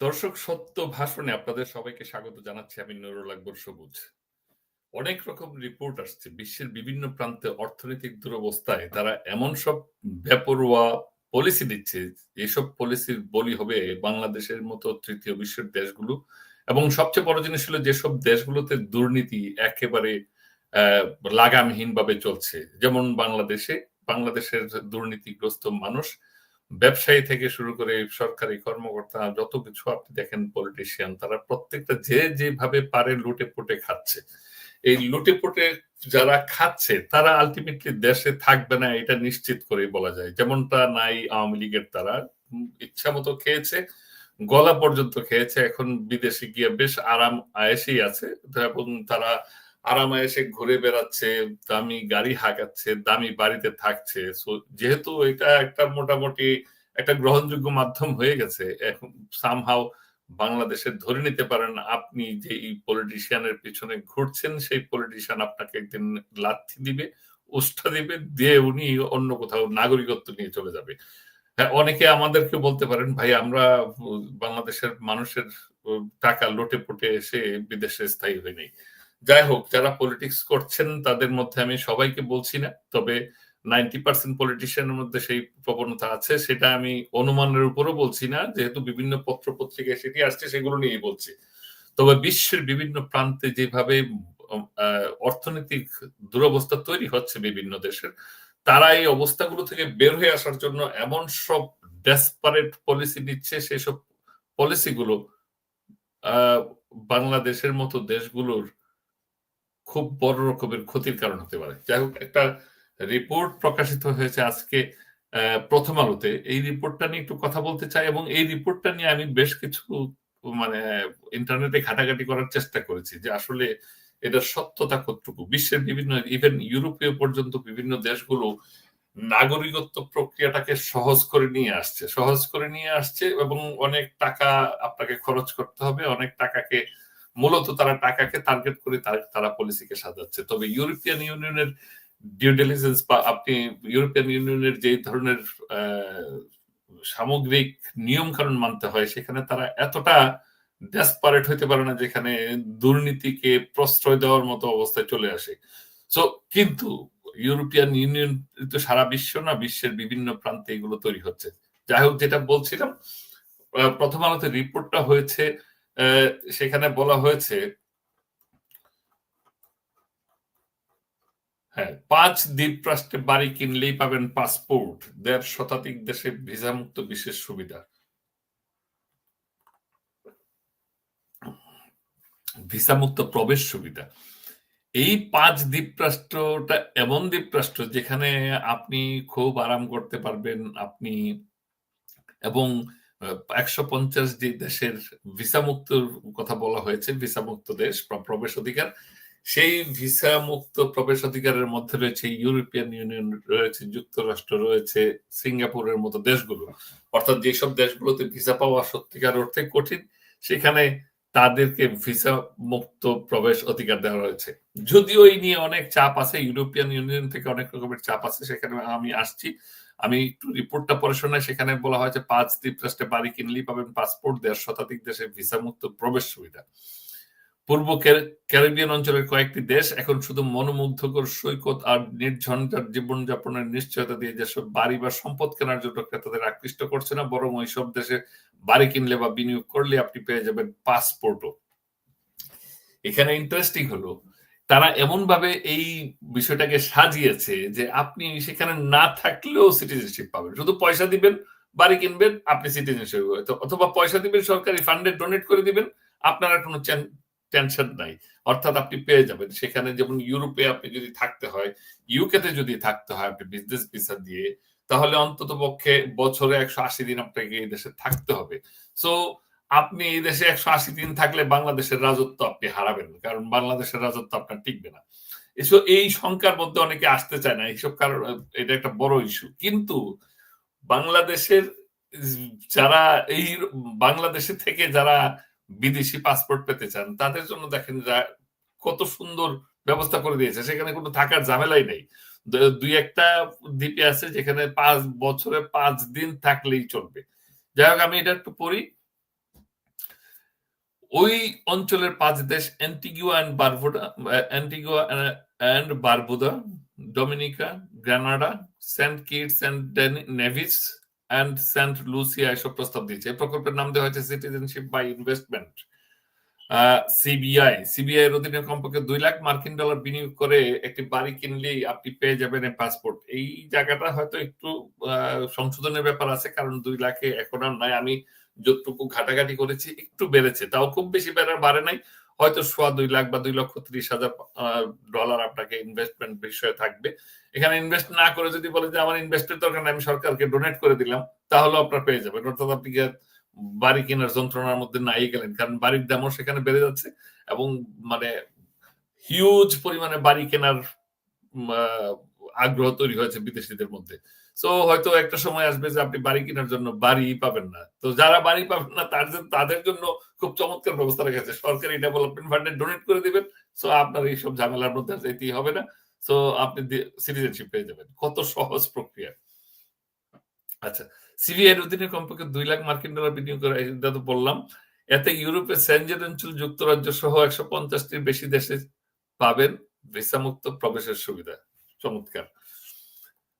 দর্শক সত্য ভাষণে আপনাদের সবাইকে স্বাগত জানাচ্ছি আমি নুরুল আকবর সবুজ। অনেক রকম রিপোর্ট আসছে। বিশ্বের বিভিন্ন প্রান্তে অর্থনৈতিক দুরবস্থায় তারা এমন সব বেপরোয়া পলিসি দিচ্ছে। এসব পলিসির বলি হবে বাংলাদেশের মতো তৃতীয় বিশ্বের দেশগুলো। এবং সবচেয়ে বড় জিনিস হলো যেসব দেশগুলোতে দুর্নীতি একেবারে লাগামহীন ভাবে চলছে। যেমন বাংলাদেশে, বাংলাদেশের দুর্নীতিগ্রস্ত মানুষ ব্যবসায়ী থেকে শুরু করে সরকারি কর্মকর্তা, যত কিছু আপনি দেখেন পলিটিশিয়ান তারা প্রত্যেকটা যে যেভাবে পারে লুটে পুটে খাচ্ছে। এই লুটে পুটে যারা খাচ্ছে, তারা আলটিমেটলি দেশে থাকবে না, এটা নিশ্চিত করে বলা যায়। যেমনটা নাই আওয়ামী লীগের তারা ইচ্ছা মতো খেয়েছে, গলা পর্যন্ত খেয়েছে, এখন বিদেশে গিয়ে বেশ আরাম আয়েসেই আছে, এবং তারা আরাম আয়েসে ঘুরে বেড়াচ্ছে, দামি গাড়ি হাঁকাচ্ছে, দামি বাড়িতে থাকছে। যেহেতু এটা একটা মোটামুটি একটা গ্রহণযোগ্য মাধ্যম হয়ে গেছে, এখন সামহাও বাংলাদেশের ধরে নিতে পারেন আপনি যে এই পলিটিশিয়ানের পিছনে ঘুরছেন, সেই পলিটিশিয়ান আপনাকে একদিন লাথি দিবে উষ্ঠা দিবে, দিয়ে উনি অন্য কোথাও নাগরিকত্ব নিয়ে চলে যাবে। হ্যাঁ অনেকে আমাদেরকে বলতে পারেন, ভাই, আমরা বাংলাদেশের মানুষের টাকা লোটে পটে এসে বিদেশে স্থায়ী হয়ে নেই। যাই হোক, যারা পলিটিক্স করছেন, তাদের মধ্যে আমি সবাইকে বলছি না, তবে নাইনটি পার্সেন্ট পলিটিশিয়ানের মধ্যে সেই প্রবণতা আছে, সেটা আমি অনুমানের উপরও বলছি না, যেহেতু বিভিন্ন পত্র পত্রিকায় সেটি আসছে, সেগুলো নিয়েই বলছি। তবে বিশ্বের বিভিন্ন প্রান্তে যেভাবে অর্থনৈতিক দুরবস্থা তৈরি হচ্ছে বিভিন্ন দেশের, তারা এই অবস্থাগুলো থেকে বের হয়ে আসার জন্য এমন সব ডেসপারেট পলিসি নিচ্ছে, সেসব পলিসিগুলো বাংলাদেশের মতো দেশগুলোর খুব বড় রকমের ক্ষতির কারণ হতে পারে। যাই হোক, একটা রিপোর্ট প্রকাশিত হয়েছে আজকে প্রথম আলোতে। এই রিপোর্টটা নিয়ে একটু কথা বলতে চাই এবং এই রিপোর্টটা নিয়ে আমি বেশ কিছু মানে ইন্টারনেটে ঘাটাঘাটি করার চেষ্টা করেছি যে আসলে এটার সত্যতা কতটুকু। বিশ্বের বিভিন্ন ইভেন ইউরোপীয় পর্যন্ত বিভিন্ন দেশগুলো নাগরিকত্ব প্রক্রিয়াটাকে সহজ করে নিয়ে আসছে। সহজ করে নিয়ে আসছে এবং অনেক টাকা আপনাকে খরচ করতে হবে, অনেক টাকাকে মূলত তারা টাকাকে টার্গেট করে তারা পলিসিকে সাজাচ্ছে। তবে ইউরোপিয়ান ইউনিয়নের ডিউ বা আপনি ইউরোপিয়ান ইউনিয়নের যে ধরনের সামগ্রিক নিয়ম কানুন মানতে হয়, সেখানে তারা এতটা ডেসপারেট হইতে পারে না যেখানে দুর্নীতিকে প্রশ্রয় দেওয়ার মতো অবস্থায় চলে আসে। সো কিন্তু ইউরোপিয়ান ইউনিয়ন তো সারা বিশ্ব না, বিশ্বের বিভিন্ন প্রান্তে এগুলো তৈরি হচ্ছে। যাই হোক, যেটা বলছিলাম প্রথম আলোতে রিপোর্টটা হয়েছে সেখানে বলা হয়েছে হ্যাঁ পাঁচ দ্বীপরাষ্ট্রে বাড়ি কিনলেই পাবেন পাসপোর্ট, দেড় শতাধিক দেশে ভিসা মুক্ত বিশেষ সুবিধা। ভিসা মুক্ত প্রবেশ সুবিধা। এই পাঁচ দ্বীপরাষ্ট্রটা এমন দ্বীপরাষ্ট্র যেখানে আপনি খুব আরাম করতে পারবেন, আপনি এবং একশো পঞ্চাশ দেশের ভিসা মুক্তর কথা বলা হয়েছে ভিসা মুক্ত দেশ প্রবেশ অধিকার। সেই ভিসা মুক্ত প্রবেশ অধিকারের মধ্যে রয়েছে ইউরোপিয়ান ইউনিয়ন, রয়েছে যুক্তরাষ্ট্র, রয়েছে সিঙ্গাপুরের মতো দেশগুলো। অর্থাৎ যেসব দেশগুলোতে ভিসা পাওয়া সত্যিকার অর্থে কঠিন, সেখানে তাদেরকে ভিসা মুক্ত প্রবেশ অধিকার দেওয়া রয়েছে। যদিও এই নিয়ে অনেক চাপ আছে, ইউরোপিয়ান ইউনিয়ন থেকে অনেক রকমের চাপ আছে, সেখানে আমি আসছি। আমি একটু রিপোর্টটা পড়ে শোনাই, সেখানে বলা হয়েছে পাঁচ দ্বীপ রাষ্ট্রে বাড়ি কিনলেই পাবেন পাসপোর্ট, দেড় শতাধিক দেশে ভিসা মুক্ত প্রবেশ সুবিধা। পূর্ব ক্যারিবিয়ান অঞ্চলের কয়েকটি দেশ এখন শুধু মনোমুগ্ধকর সৈকত আর নির্ঝঞ্ঝাট জীবনযাপনের নিশ্চয়তা দিয়ে যেসব বাড়ি বা সম্পদ কেনার জন্য ক্রেতাদের আকৃষ্ট করছে না, বরং ওই সব দেশে বাড়ি কিনলে বা বিনিয়োগ করলে আপনি পেয়ে যাবেন পাসপোর্টও। এখানে ইন্টারেস্টিং হলো, তারা এমন ভাবে এই বিষয়টাকে সাজিয়েছে যে আপনি সেখানে না থাকলেও সিটিজেনশিপ পাবেন। শুধু পয়সা দিবেন, বাড়ি কিনবেন, আপনি সিটিজেনশিপ অথবা পয়সা দিবেন, সরকারি ফান্ডে ডোনেট করে দিবেন, আপনার কোনো টেনশন নাই। অর্থাৎ আপনি পেয়ে যাবেন। সেখানে যেমন ইউরোপে আপনি যদি থাকতে হয় ইউকেতে যদি থাকতে হয় আপনি বিজনেস ভিসা দিয়ে, তাহলে অন্তত পক্ষে বছরে একশো আশি দিন আপনাকে এই দেশে থাকতে হবে। সো আপনি এই দেশে একশো আশি দিন থাকলে বাংলাদেশের রাজত্ব আপনি হারাবেন কারণ বাংলাদেশের রাজত্ব আপনার টিকবে না। এসব এই সংখ্যার মধ্যে অনেকে আসতে চায় না, এইসব কারণ, এটা একটা বড় ইস্যু কিন্তু বাংলাদেশের যারা এই বাংলাদেশে থেকে যারা বিদেশি পাসপোর্ট পেতে চান, তাদের জন্য দেখেন কত সুন্দর ব্যবস্থা করে দিয়েছে। সেখানে কোনো থাকার ঝামেলাই নেই। দুই একটা দ্বীপে আছে যেখানে পাঁচ বছরে পাঁচ দিন থাকলেই চলবে। যাই হোক, আমি এটা একটু পড়ি। ওই অঞ্চলের পাঁচ দেশ Antigua and Barbuda Antigua and Barbuda Dominica Grenada Saint Kitts and Nevis and Saint Lucia এসব প্রস্তাব দিয়েছে। এই প্রকল্পের নাম দেওয়া হয়েছে citizenship by investment CBI CBI এর অধীনে কমপক্ষে দুই লাখ মার্কিন ডলার বিনিয়োগ করে একটি বাড়ি কিনলেই আপনি পেয়ে যাবেন পাসপোর্ট। এই জায়গাটা হয়তো একটু সংশোধনের ব্যাপার আছে, কারণ দুই লাখে এখন আর নাই আমি যতটুকু ঘাটাঘাটি করেছি, একটু বেড়েছে। তাও খুব বেশি বেড়ার বাড়ে নাই। হয়তো সোয়া দুই লাখ বা দুই লক্ষ ত্রিশ হাজার ডলার আপনাকে ইনভেস্টমেন্ট বিষয়ে থাকবে। এখানে ইনভেস্ট না করে যদি বলে যে আমার ইনভেস্টের দরকার আমি সরকারকে ডোনেট করে দিলাম, তাহলে আপনার পেয়ে যাবেন। অর্থাৎ আপনি বাড়ি কেনার যন্ত্রণার মধ্যে নাই গেলেন, কারণ বাড়ির দামও সেখানে বেড়ে যাচ্ছে এবং মানে হিউজ পরিমাণে বাড়ি কেনার আগ্রহ তৈরি হয়েছে বিদেশিদের মধ্যে। তো হয়তো একটা সময় আসবে যে আপনি বাড়ি কেনার জন্য বাড়ি পাবেন না। তো যারা বাড়ি পাবেন না, তার তাদের জন্য খুব চমৎকার ব্যবস্থা রেখেছে। সরকারি ডেভেলপমেন্ট ফান্ডে ডোনেট করে দিবেন সো আপনার এইসব ঝামেলার মধ্যে যেতেই হবে না। সো আপনি সিটিজেনশিপ পেয়ে যাবেন। কত সহজ প্রক্রিয়া। আচ্ছা সিবিআই অধীনে কমপক্ষে দুই লাখ মার্কিন ডলার বিনিয়োগ করে এটা তো বললাম, এতে ইউরোপের অঞ্চল যুক্তরাজ্য সহ একশো পঞ্চাশটির বেশি দেশে পাবেন ভিসা প্রবেশের সুবিধা। চমৎকার।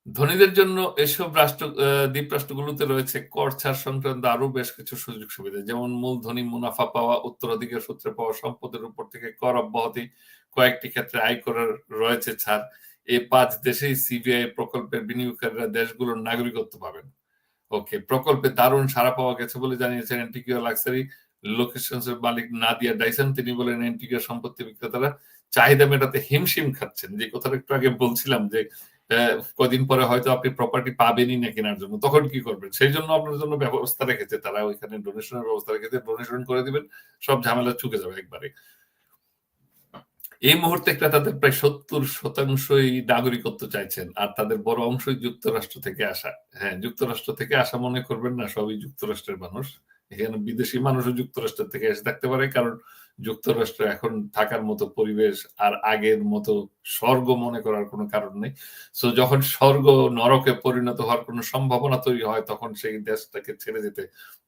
ধনীদের জন্য এসব রাষ্ট্র দ্বীপ রাষ্ট্রগুলোতে রয়েছে কর ছাড় সংক্রান্ত আরও বেশ কিছু সুযোগ সুবিধা, যেমন মূলধনী মুনাফা পাওয়া, উত্তরাধিকার সূত্রে পাওয়া সম্পদের উপর থেকে কর অব্যাহতি, কয়েকটি ক্ষেত্রে আয় করার রয়েছে ছাড়। এই পাঁচ দেশেই সিবিআই প্রকল্পের বিনিয়োগকারীরা দেশগুলোর নাগরিকত্ব পাবেন। ওকে, প্রকল্পে দারুণ সারা পাওয়া গেছে বলে জানিয়েছেন এন্টিকিউ লাক্সারি লোকেশনস এর মালিক নাদিয়া ডাইসন। তিনি বলেন, এন্টিকিউ সম্পত্তি বিক্রেতারা চাহিদা মেটাতে হিমশিম খাচ্ছেন। যে কথাটা একটু আগে বলছিলাম যে কদিন পরে হয়তো আপনি প্রপার্টি পাবেনই না কেনার জন্য। তখন কি করবেন? সেই জন্য আপনার জন্য ব্যবস্থা রেখেছে। তারা ওইখানে ডোনেশনের ব্যবস্থা রেখেছে। ডোনেশন করে দিবেন, সব ঝামেলা চুকে যাবে একবারে। এই মুহূর্তে তাদের প্রায় সত্তর শতাংশই নাগরিকত্ব চাইছেন, আর তাদের বড় অংশই যুক্তরাষ্ট্র থেকে আসা। হ্যাঁ যুক্তরাষ্ট্র থেকে আসা মনে করবেন না, সবই যুক্তরাষ্ট্রের মানুষ। এখানে বিদেশি মানুষও যুক্তরাষ্ট্রের থেকে এসে থাকতে পারে, কারণ যুক্তরাষ্ট্র এখন থাকার মতো পরিবেশ আর আগের মতো স্বর্গ মনে করার কোনো কারণ নেই। সো যখন স্বর্গ নরকে পরিণত হওয়ার কোনো সম্ভাবনা তৈরি হয়, তখন সেই দেশটাকে ছেড়ে যেতে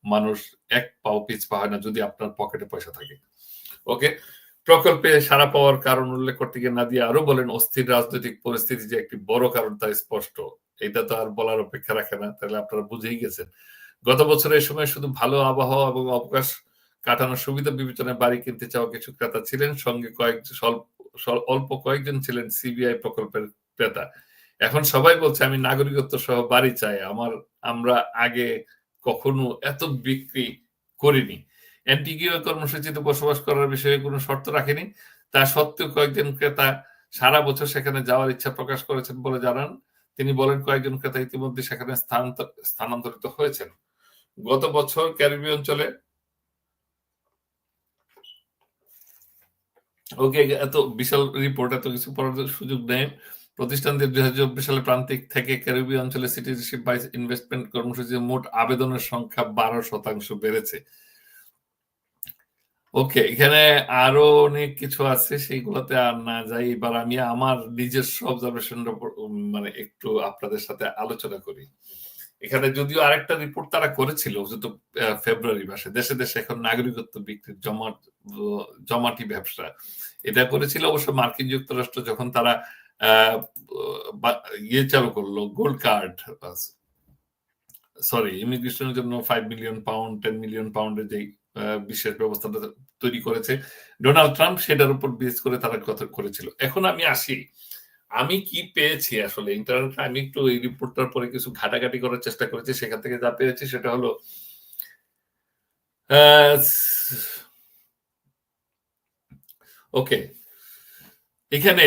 মানুষ এক পাও পিছ পা হয় না যদি আপনার পকেটে পয়সা থাকে। ওকে প্রকল্পে সারা পাওয়ার কারণ উল্লেখ করতে গিয়ে নাদিয়া আরও বলেন, অস্থির রাজনৈতিক পরিস্থিতি যে একটি বড় কারণ তা স্পষ্ট। এটা তো আর বলার অপেক্ষা রাখে না। তাহলে আপনারা বুঝেই গেছেন। গত বছরের সময় শুধু ভালো আবহাওয়া এবং অবকাশ কাটানোর সুবিধা বিবেচনায় বাড়ি কিনতে চাওয়া কিছু ক্রেতা ছিলেন, সঙ্গে কয়েক অল্প কয়েকজন ছিলেন সিবিআই প্রকল্পের ক্রেতা। এখন সবাই বলছে, আমি নাগরিকত্ব সহ বাড়ি চাই। আমার আমরা আগে কখনো এত বিক্রি করিনি। অ্যান্টিগিও কর্মসূচিতে বসবাস করার বিষয়ে কোনো শর্ত রাখেনি। তা সত্ত্বেও কয়েকজন ক্রেতা সারা বছর সেখানে যাওয়ার ইচ্ছা প্রকাশ করেছেন বলে জানান। তিনি বলেন, কয়েকজন ক্রেতা ইতিমধ্যে সেখানে স্থানান্তরিত হয়েছেন। গত বছর ক্যারিবি অঞ্চলে ওকে, এত বিশাল রিপোর্ট এত কিছু পড়ার সুযোগ নেই প্রতিষ্ঠানদের দুই হাজার চব্বিশ সালে প্রান্তিক থেকে ক্যারিবি অঞ্চলে সিটিজেনশিপ বাই ইনভেস্টমেন্ট কর্মসূচিতে মোট আবেদনের সংখ্যা বারো শতাংশ বেড়েছে। ওকে, এখানে আরও অনেক কিছু আছে, সেইগুলোতে আর না যাই, এবার আমি আমার নিজস্ব অবজারভেশন মানে একটু আপনাদের সাথে আলোচনা করি। এখানে যদিও আরেকটা রিপোর্ট তারা করেছিল, যেহেতু ফেব্রুয়ারি মাসে, দেশে দেশে এখন নাগরিকত্ব বিক্রির জমাট, জমাটি ব্যবসা। এটা করেছিল অবশ্য মার্কিন যুক্তরাষ্ট্র যখন তারা ইয়ে চালু করল, গোল্ড কার্ড সরি ইমিগ্রেশনের জন্য five million pound ten million পাউন্ডের যেই বিশেষ ব্যবস্থাটা তৈরি করেছে, ডোনাল্ড ট্রাম্প সেটার উপর বেস করে তারা কথা করেছিল। এখন আমি আসি আমি কি পেয়েছি আসলে? ইন্টারনেটে আমি একটু এই রিপোর্টটার পরে কিছু ঘাটাঘাটি করার চেষ্টা করেছি, সেখান থেকে যা পেয়েছি সেটা হলো ওকে। এখানে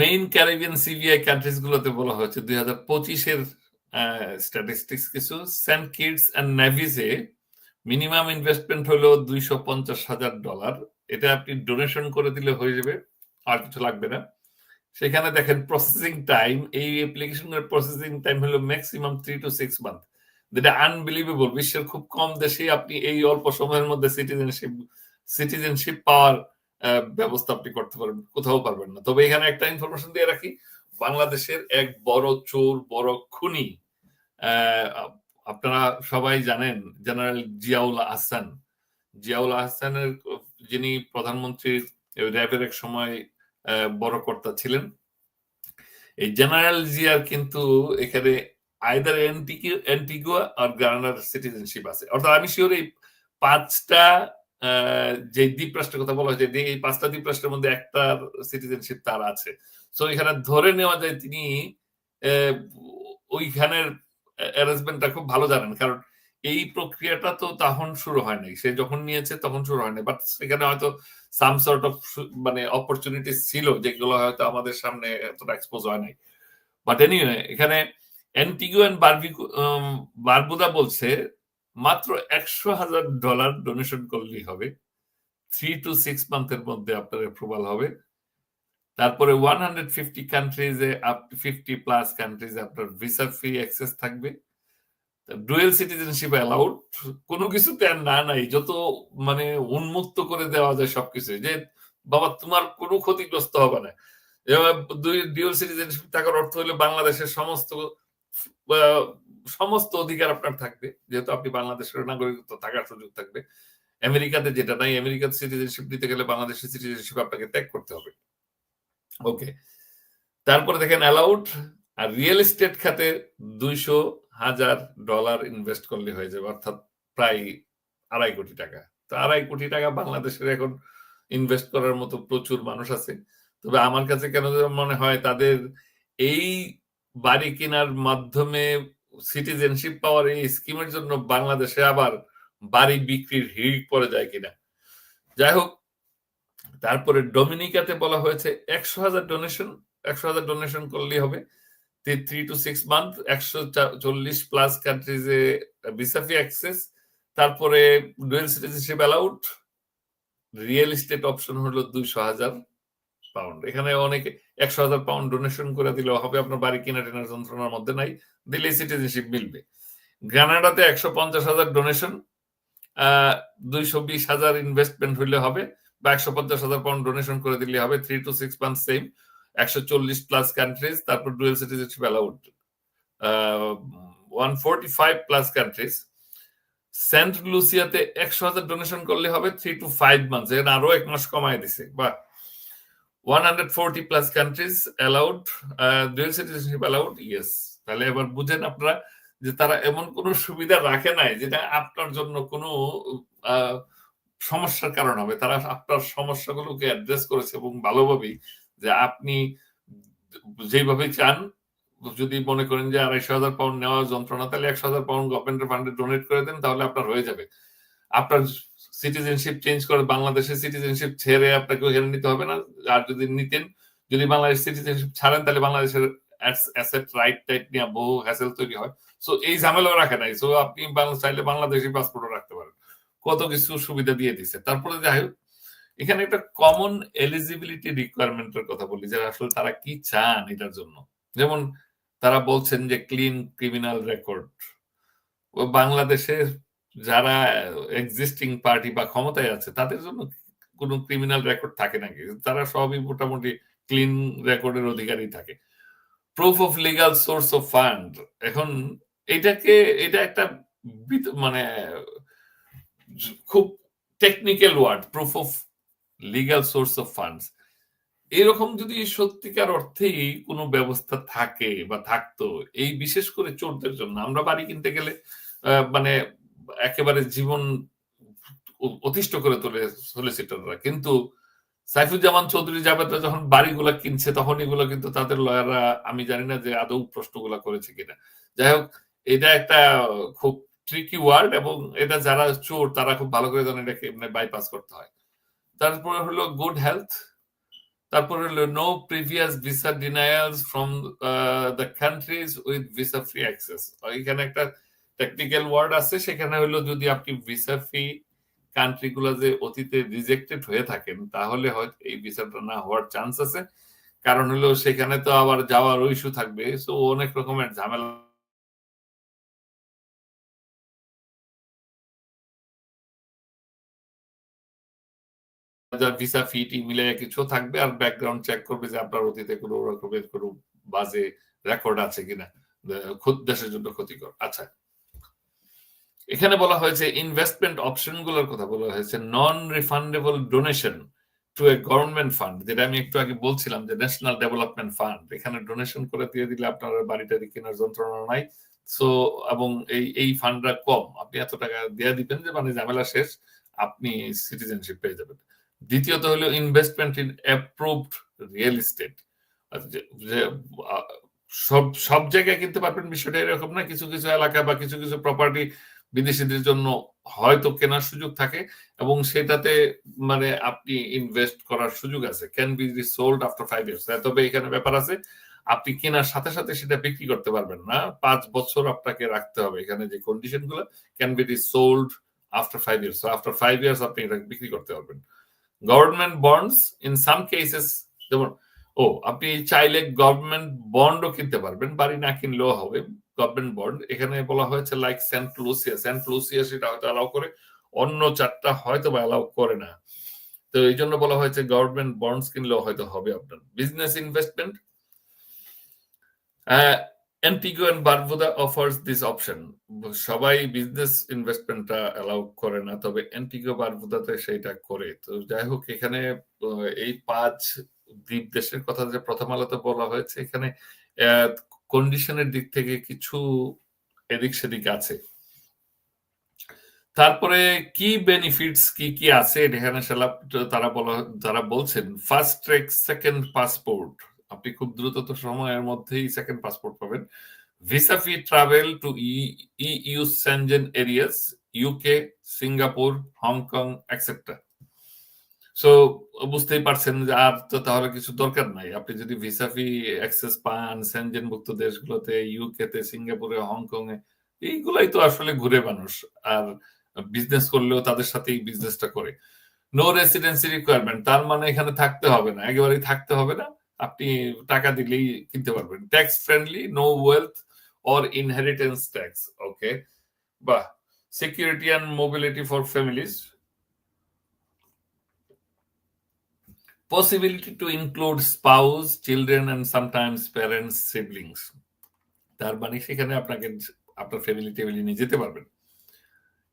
মেইন ক্যারিবিয়ান সিবিআই কান্ট্রিজ গুলোতে বলা হয়েছে, দুই হাজার পঁচিশের স্ট্যাটিস্টিক্স কিছু। সেন্ট কিডস অ্যান্ড নেভিসে মিনিমাম ইনভেস্টমেন্ট হলো দুইশো পঞ্চাশ হাজার ডলার এটা আপনি ডোনেশন করে দিলে হয়ে যাবে, আর কিছু লাগবে না। সেখানে দেখেন প্রসেসিং টাইম এই অ্যাপ্লিকেশনের প্রসেসিং টাইম হলো maximum three to six month যেটা আনবিলিভেবল বিশ্বের খুব কম দেশে আপনি এই অল্প সময়ের মধ্যে সিটিজেনশিপ সিটিজেনশিপ পাওয়ার ব্যবস্থা আপনি করতে পারবেন, কোথাও পারবেন না। তবে এখানে একটা ইনফরমেশন দিয়ে রাখি, বাংলাদেশের এক বড় চোর, বড় খুনি আপনারা সবাই জানেন জেনারেল জিয়াউল আহসান। জিয়াউল আহসানের যিনি প্রধানমন্ত্রীর র্যাবের এক সময় বড় কর্তা ছিলেন। এই জেনারেল জিয়ার কিন্তু এখানে আইদার অ্যান্টিগুয়া আর গার্নার সিটিজেনশিপ আছে। অর্থাৎ আমি শিওর এই পাঁচটা যে দ্বীপরাষ্ট্রের কথা বলা হয়েছে, এই পাঁচটা দ্বীপরাষ্ট্রের মধ্যে একটা সিটিজেনশিপ তার আছে। সো এখানে ধরে নেওয়া যায় তিনি ওইখানের অ্যারেঞ্জমেন্টটা খুব ভালো জানেন। কারণ এই প্রক্রিয়াটা তো তখন শুরু হয় নাই। সে যখন নিয়েছে তখন শুরু হয় নাই। বাট সেখানে হয়তো সাম সর্ট অফ মানে অপরচুনিটি ছিল যেগুলো হয়তো আমাদের সামনে এতটা এক্সপোজ হয় নাই। বাট এনিওয়ে এখানে অ্যান্টিগু অ্যান্ড বারবুদা বলছে, মাত্র একশো হাজার ডলার ডোনেশন করলেই হবে। থ্রি টু সিক্স মান্থের মধ্যে আপনার অ্যাপ্রুভাল হবে। তারপরে ওয়ান হান্ড্রেড ফিফটি কান্ট্রিজে ফিফটি প্লাস কান্ট্রিজে আপনার ভিসা ফ্রি অ্যাক্সেস থাকবে। ডুয়েল সিটিজেনশিপ অ্যালাউড কোনো কিছুতে আর না, নাই, যত মানে উন্মুক্ত করে দেওয়া যায় সবকিছু, যে বাবা তোমার কোনো ক্ষতিগ্রস্ত হবে না। ডিউল সিটিজেনশিপ থাকার অর্থ হলো বাংলাদেশের সমস্ত সমস্ত অধিকার আপনার থাকবে, যেহেতু আপনি বাংলাদেশের নাগরিকত্ব থাকার সুযোগ থাকবে। আমেরিকাতে যেটা নাই আমেরিকাতে সিটিজেনশিপ নিতে গেলে বাংলাদেশের সিটিজেনশিপ আপনাকে ত্যাগ করতে হবে। ওকে তারপরে দেখেন অ্যালাউড আর রিয়েল এস্টেট খাতে দুইশো হাজার ডলার ইনভেস্ট করলে হয়ে যাবে, অর্থাৎ প্রায় আড়াই কোটি টাকা। তো আড়াই কোটি টাকা বাংলাদেশের এখন ইনভেস্ট করার মতো প্রচুর মানুষ আছে। তবে আমার কাছে কেন মনে হয় তাদের এই বাড়ি কেনার মাধ্যমে সিটিজেনশিপ পাওয়ার এই স্কিমের জন্য বাংলাদেশে আবার বাড়ি বিক্রির হিড় পড়ে যায় কিনা। যাই হোক, তারপরে ডোমিনিকাতে বলা হয়েছে একশো হাজার ডোনেশন একশো হাজার ডোনেশন করলেই হবে। থ্রি টু সিক্স মান্থ একশো চল্লিশ প্লাস কান্ট্রিজে ভিসাফি অ্যাক্সেস তারপরে dual citizenship allowed real estate option হলো দুইশো হাজার পাউন্ড এখানে অনেকে একশো হাজার পাউন্ড ডোনেশন করে দিলেও হবে, আপনার বাড়ি কিনা টেনার যন্ত্রণার মধ্যে নাই, দিলেই সিটিজেনশিপ মিলবে। গ্রানাডাতে একশো পঞ্চাশ হাজার ডোনেশন দুইশো বিশ হাজার ইনভেস্টমেন্ট হইলে হবে, বা একশো পঞ্চাশ হাজার পাউন্ড ডোনেশন করে দিলে হবে three two six month same একশো চল্লিশ প্লাস কান্ট্রিজ তারপর dual citizenship allowed one forty five plus countries Saint লুসিয়াতে একশো হাজার ডোনেশন করলে হবে থ্রি টু ফাইভ মান্থস এখানে এক মাস কমায় দিছে। বা one hundred forty plus countries allowed dual citizenship allowed yes তাহলে এবার বুঝেন আপনারা যে তারা এমন কোনো সুবিধা রাখে নাই যেটা আপনার জন্য কোনো আহ, সমস্যার কারণ হবে। তারা আপনার সমস্যাগুলোকে অ্যাড্রেস করেছে এবং ভালোভাবেই যে আপনি যেভাবে চান, যদি মনে করেন যে আড়াইশো হাজার পাউন্ড নেওয়া যন্ত্রণা, তাহলে একশো হাজার পাউন্ড গভর্নমেন্টের ফান্ডে ডোনেট করে দেন, তাহলে আপনার হয়ে যাবে। আপনার সিটিজেনশিপ চেঞ্জ করে বাংলাদেশের সিটিজেনশিপ ছেড়ে আপনাকে ওখানে নিতে হবে না। আর যদি নিতেন, যদি বাংলাদেশ সিটিজেনশিপ ছাড়েন, তাহলে বাংলাদেশের অ্যাসেট রাইট টাইট নিয়ে বহু হ্যাসেল তৈরি হয়। সো এই ঝামেলাও রাখে নাই। সো আপনি চাইলে বাংলাদেশি পাসপোর্টও রাখতে পারেন। কত কিছু সুবিধা দিয়ে দিছে। তারপরে যাই হোক এখানে একটা কমন এলিজিবিলিটি রিকোয়ারমেন্টের কথা বলি, যে আসলে তারা কি চান এটার জন্য। যেমন তারা বলছেন যে ক্লিন ক্রিমিনাল রেকর্ড বাংলাদেশে যারা এক্সিস্টিং পার্টি বা ক্ষমতায় আছে, তাদের জন্য কোনো ক্রিমিনাল রেকর্ড থাকে নাকি? তারা সবই মোটামুটি ক্লিন রেকর্ডের অধিকারী থাকে। Proof of legal source of fund এখন এটাকে, এটা একটা মানে খুব technical word proof of legal source of funds এরকম যদি সত্যিকার অর্থেই কোনো ব্যবস্থা থাকে বা থাকতো, এই বিশেষ করে চোরদের জন্য, আমরা বাড়ি কিনতে গেলে মানে একেবারে জীবন অতিষ্ঠ করে তোলে সলিসিটররা কিন্তু সাইফুজ্জামান চৌধুরী জাবেদরা যখন বাড়িগুলো কিনছে, তখন এগুলো কিন্তু তাদের লয়াররা, আমি জানি না যে আদৌ প্রশ্নগুলা করেছে কিনা। যাই হোক, এটা একটা খুব ট্রিকি ওয়ার্ড এবং এটা যারা চোর, তারা খুব ভালো করে জানে এটাকে বাইপাস করতে হয়। তারপরে হলো গুড হেলথ তারপরে হলো no previous visa denials from the countries with visa free access এখানে একটা টেকনিক্যাল ওয়ার্ড আছে, সেখানে হলো যদি আপনি ভিসা ফ্রি কান্ট্রি গুলো যে অতীতে রিজেক্টেড হয়ে থাকেন, তাহলে হয়তো এই ভিসাটা না হওয়ার চান্স আছে। কারণ হলো সেখানে তো আবার যাওয়ার ইস্যু থাকবে। সো অনেক রকমের ঝামেলা যার ভিসা ফি টি মিলে কিছু থাকবে আর ব্যাকগ্রাউন্ড চেক করবে যে আপনার অতীতে কোনো রকমের কোনো বাজে রেকর্ড আছে কিনা। খুদ, দেশের জন্য ক্ষতিকর। আচ্ছা। এখানে বলা হয়েছে ইনভেস্টমেন্ট অপশনগুলোর কথা বলা হয়েছে। Non refundable donation to a government fund যেটা আমি একটু আগে বলছিলাম যে ন্যাশনাল ডেভেলপমেন্ট ফান্ড এখানে ডোনেশন করে দিয়ে দিলে আপনার বাড়িটারি কেনার যন্ত্রণা নাই। সো এবং এই এই ফান্ডটা কম। আপনি এত টাকা দিয়ে দিবেন যে মানে ঝামেলা শেষ, আপনি সিটিজেনশিপ পেয়ে যাবেন। দ্বিতীয়ত হলো investment in approved real estate যে সব সব জায়গায় কিনতে পারবেন বিষয়টা এরকম না, কিছু কিছু এলাকা বা কিছু কিছু প্রপার্টি বিদেশিদের জন্য হয়তো কেনার সুযোগ থাকে এবং সেটাতে মানে আপনি ইনভেস্ট করার সুযোগ আছে। Can be sold after five years তবে এখানে ব্যাপার আছে, আপনি কেনার সাথে সাথে সেটা বিক্রি করতে পারবেন না। পাঁচ বছর আপনাকে রাখতে হবে এখানে যে কন্ডিশনগুলো। Can be sold after five years after five years আপনি এটা বিক্রি করতে পারবেন। Government bonds in some cases যেমন, ও, আপনি চাইলে গভর্নমেন্ট বন্ডও কিনতে পারবেন, বাড়ি না কিনলেও হবে গভর্নমেন্ট বন্ড এখানে বলা হয়েছে like Saint Lucia Saint Lucia সেটা হয়তো অ্যালাউ করে, অন্য চারটা হয়তো বা অ্যালাউ করে না। তো এই জন্য বলা হয়েছে গভর্নমেন্ট বন্ডস কিনলেও হয়তো হবে আপনার। Business investment Antigua and Barbuda offers this option সবাই বিজনেস ইনভেস্টমেন্টটা অ্যালাউ করে না, তবে অ্যান্টিগো বারবুদাতে সেইটা করে। তো যাই হোক, এখানে এই পাঁচ দ্বীপ দেশের কথা যে প্রথম আলোতে বলা হয়েছে, এখানে কন্ডিশনের দিক থেকে কিছু এদিক সেদিক আছে। তারপরে কি বেনিফিটস কি কি আছে? এখানে তারা বলা, তারা বলছেন ফার্স্ট ট্রেক সেকেন্ড পাসপোর্ট আপনি খুব দ্রুত সময়ের মধ্যেই সেকেন্ড পাসপোর্ট পাবেন। Visa fee travel to EU Schengen areas UK Singapore Hong Kong etcetera so বুঝতেই পারছেন যে আর তো তাহলে কিছু দরকার নাই। আপনি যদি ভিসা ফি অ্যাক্সেস পান সেনজেন মুক্ত দেশগুলোতে ইউকেতে সিঙ্গাপুরে হংকং এ এইগুলাই তো আসলে ঘুরে মানুষ। আর বিজনেস করলেও তাদের সাথেই বিজনেসটা করে। নো রেসিডেন্সি রিকোয়ারমেন্ট তার মানে এখানে থাকতে হবে না, একেবারেই থাকতে হবে না। আপনি টাকা দিলেই কিনতে পারবেন। Tax friendly no wealth or inheritance tax okay বাহ! Security and mobility for families possibility to include spouse, children, and sometimes parents, siblings. তার মানে সেখানে আপনাকে আপনার ফ্যামিলি টেবিলি নিয়ে যেতে পারবেন।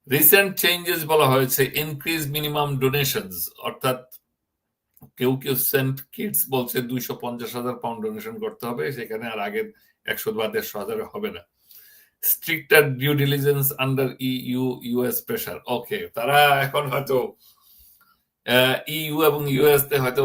রিসেন্ট চেঞ্জেস বলা হয়েছে ইনক্রিজ মিনিমাম ডোনেশনস অর্থাৎ কেউ কেউ সেন্ট কিডস বলছে দুইশো পঞ্চাশ হাজার পাউন্ড ডোনেশন করতে হবে, সেখানে আর আগের একশো বা দেড়শো হাজারে হবে না। Stricter due diligence under EU US pressure okay তারা এখন হয়তো ইউ এবং ইউএস তে হয়তো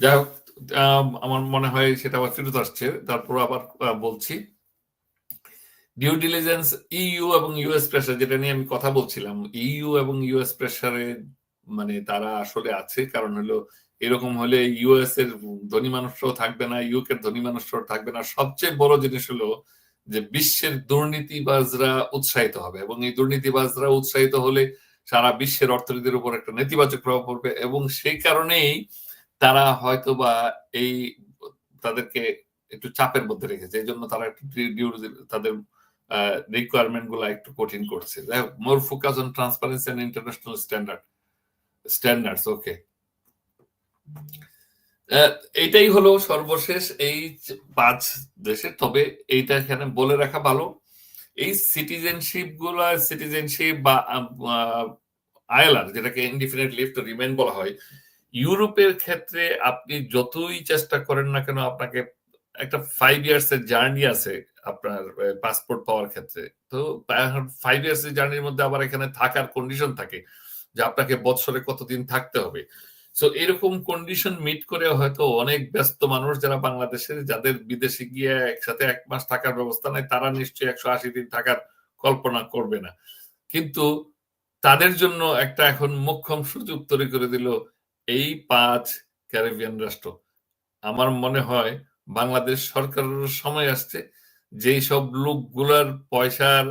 যাই হোক আমার মনে হয় সেটা আবার ফেরত আসছে। তারপর আবার বলছি। ডিউ ডিলিজেন্স ইইউ এবং ইউএস প্রেসার যেটা নিয়ে আমি কথা বলছিলাম ইইউ এবং ইউএস প্রেসারে মানে তারা আসলে আছে। কারণ হলো, এরকম হলে ইউএস এর ধনী মানুষরাও থাকবে না ইউকে ধনী মানুষরাও থাকবে না। সবচেয়ে বড় জিনিস হলো যে বিশ্বের দুর্নীতিবাজরা উৎসাহিত হবে এবং এই দুর্নীতিবাজরা উৎসাহিত হলে সারা বিশ্বের অর্থনীতির উপর একটা নেতিবাচক প্রভাব পড়বে এবং সেই কারণেই তারা হয়তো বা এই তাদেরকে একটু চাপের মধ্যে রেখেছে, এই জন্য তারা একটু তাদের রিকোয়ারমেন্টগুলা একটু কঠিন করছে। More focus on transparency and international standard standards okay এইটাই হলো সর্বশেষ এই পাঁচ দেশে, তবে এইটা এখানে বলে রাখা ভালো। এই সিটিজেনশিপগুলা সিটিজেনশিপ বা আইলার যেটাকে ইনডিফিনিট লিভ টু রিমেন বলা হয় ইউরোপের ক্ষেত্রে আপনি যতই চেষ্টা করেন না কেন, আপনাকে একটা ফাইভ ইয়ার্স এর জার্নি আছে আপনার পাসপোর্ট পাওয়ার ক্ষেত্রে। তো ফাইভ ইয়ার্স এর জার্নির মধ্যে আবার এখানে থাকার কন্ডিশন থাকে যে আপনাকে বছরে কতদিন থাকতে হবে। সো এরকম কন্ডিশন মিট করে হয়তো অনেক ব্যস্ত মানুষ যারা বাংলাদেশের যাদের বিদেশে গিয়ে একসাথে এক মাস থাকার ব্যবস্থা নাই, তারা নিশ্চয়ই একশো আশি দিন থাকার কল্পনা করবে না। কিন্তু তাদের জন্য একটা এখন মোক্ষম সুযোগ তৈরি করে দিল এই পাঁচ ক্যারিবিয়ান রাষ্ট্র আমার মনে হয় বাংলাদেশ সরকারের সময় আসছে যেই সব লোকগুলার পয়সার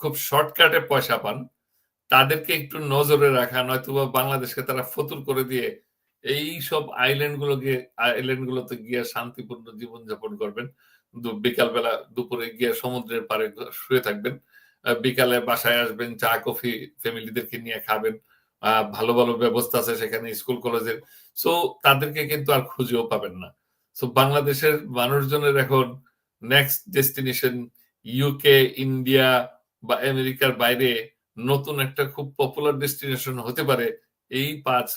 খুব শর্টকাটে পয়সা পান তাদেরকে একটু নজরে রাখা নয়তো বাংলাদেশকে তারা ফতুর করে দিয়ে এইসব আইল্যান্ড গুলোকে আইল্যান্ড গুলোতে গিয়ে শান্তিপূর্ণ জীবনযাপন করবেন। বিকালবেলা দুপুরে গিয়ে সমুদ্রের পাড়ে শুয়ে থাকবেন। বিকালে বাসায় আসবেন, চা কফি ফ্যামিলিদেরকে নিয়ে খাবেন। ভালো, ভালো ব্যবস্থা আছে সেখানে স্কুল কলেজের। সো তাদেরকে কিন্তু আর খুঁজেও পাবেন না। সো বাংলাদেশের মানুষজনের এখন নেক্সট ডেস্টিনেশন ইউকে, ইন্ডিয়া বা আমেরিকার বাইরে নতুন একটা খুব পপুলার ডেস্টিনেশন হতে পারে এই ৫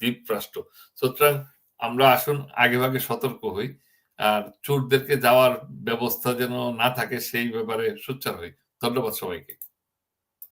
দ্বীপরাষ্ট্র। সুতরাং আমরা আসুন আগেভাগে সতর্ক হই। আর চোরদেরকে যাওয়ার ব্যবস্থা যেন না থাকে সেই ব্যাপারে সোচ্চার হই। ধন্যবাদ সবাইকে।